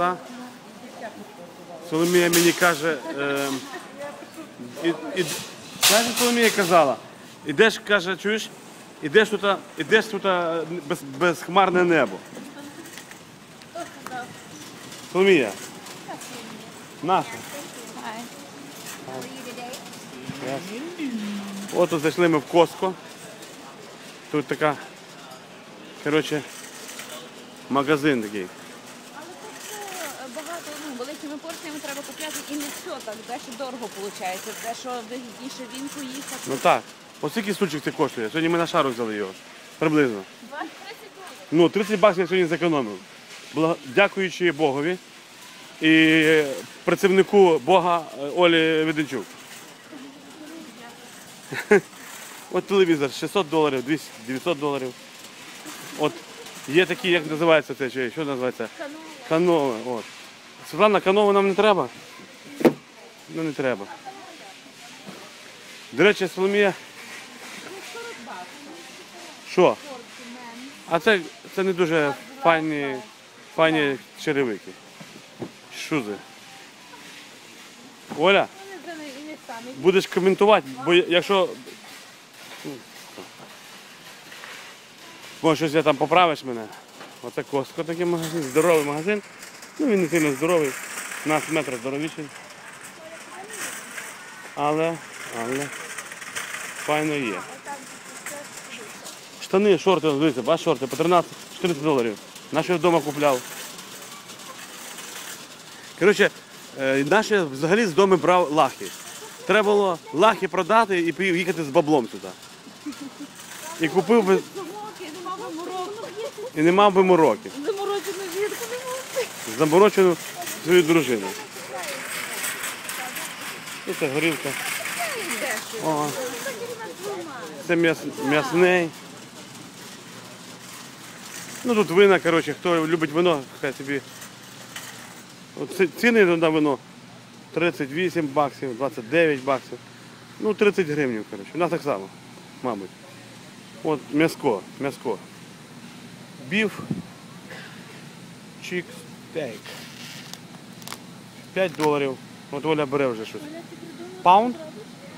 глаза. Соломія мені каже, е, і, Соломія казала, ідеш, каже, чуєш, ідеш тут, ідеш тут е, без, безхмарне небо. Соломія. Наша. От тут зайшли ми в Коско. Тут така, коротше, магазин такий. Але тут е, багато ну, великими порціями треба купляти і не все так, дещо дорого виходить, дещо вигідніше він поїхати. Ну так. Ось скільки сучок це коштує? Сьогодні ми на шару взяли його. Приблизно. 20-30 доларів. Ну, 30 баксів я сьогодні зекономив. Дякуючи Богові і працівнику Бога е, Олі Веденчук. От телевізор 600 доларів, 200, 900 доларів. От є такі, як називається це, чи що називається? Канови. От. Світлана, канови нам не треба? Ну не треба. До речі, Соломія. Що? А це, це не дуже файні, файні черевики. Шузи. Оля, будеш коментувати, бо якщо. Може щось я там поправиш мене. Оце Костко такий магазин, здоровий магазин. Ну він не сильно здоровий. У нас метр здоровіший. Але, але файно є. Штани, шорти, дивіться, бачиш шорти по 13-14 доларів. Наші вдома купляв. Коротше, е, наші взагалі з дому брав лахи. Треба було лахи продати і поїхати з баблом сюди. І купив би, Замоки, нема вимороку. і не мав би мороки заморочену свою дружину. І це горілка. О, Це м'яс, м'ясний. Ну тут вина, коротше, хто любить вино, хай собі. От ціни на вино 38 баксів, 29 баксів. Ну 30 гривень, коротше. У нас так само, мабуть. От м'яско, м'яско. Біф, чікс. 5. 5 доларів. От Оля бере вже щось. Паунд?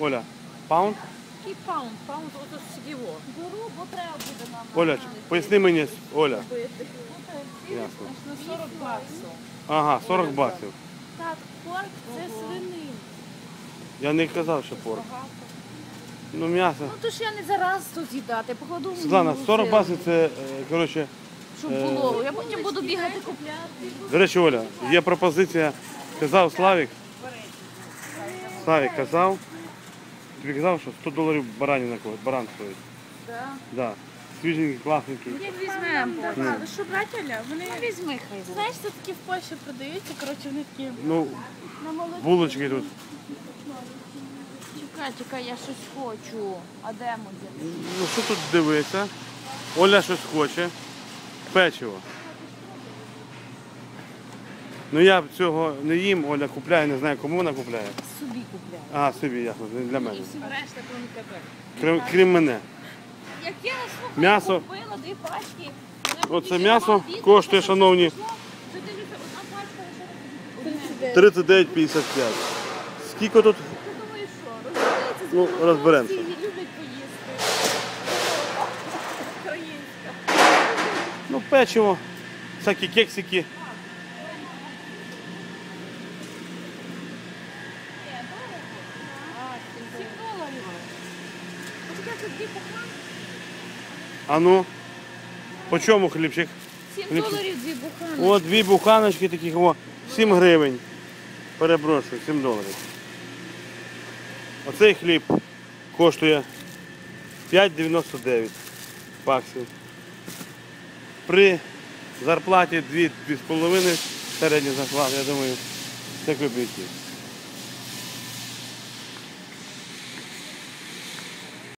Оля, паунд? Який паунд? Паунд ото з його. Беру, бо треба буде нам. Оля, поясни мені, Оля. Ясно. На 40 баксів. Ага, 40 баксів. Так, порк це свинина. Я не казав, що порк. Ну м'ясо. Ну то ж я не зараз тут їдати, покладу. Світлана, 40 баксів це, е, коротше, щоб було. Я потім буду бігати купляти. до речі, Оля, є пропозиція, казав Славік. Славік казав. Тобі казав, що 100 доларів баранина коли баран стоїть. Да. Да. Свіженький, класненький. Візьмемо. Але що брати, Оля? Вони, Візьми хай. знаєш, це такі в Польщі продаються, коротше, вони такі Ну, на молоді. булочки тут. Чекай, чекай, я щось хочу. А де моє? Ну що тут дивиться? Оля щось хоче. Печиво. Ну я цього не їм, Оля купляє, не знаю кому вона купляє. Собі купляю. А, собі, ясно, не для мене. І всі решта, крім тебе. Крім, крім мене. Як я слухай, М'ясо. купила дві пачки. Оце м'ясо коштує, шановні, одна пачка вже 39,55. Скільки тут? Ти думаєш, що? Розуміється, Ну, розберемося. Ну, печиво, всякі кексики. А, 7 доларів. Ось таке дві буханки. А ну, по чому хлібчик? 7 доларів дві буханки. О, дві буханочки таких, о, 7 гривень. Перепрошую, 7 доларів. Оцей хліб коштує 5,99 баксів. При зарплаті 2-2,5 середня зарплата, я думаю, це копійки.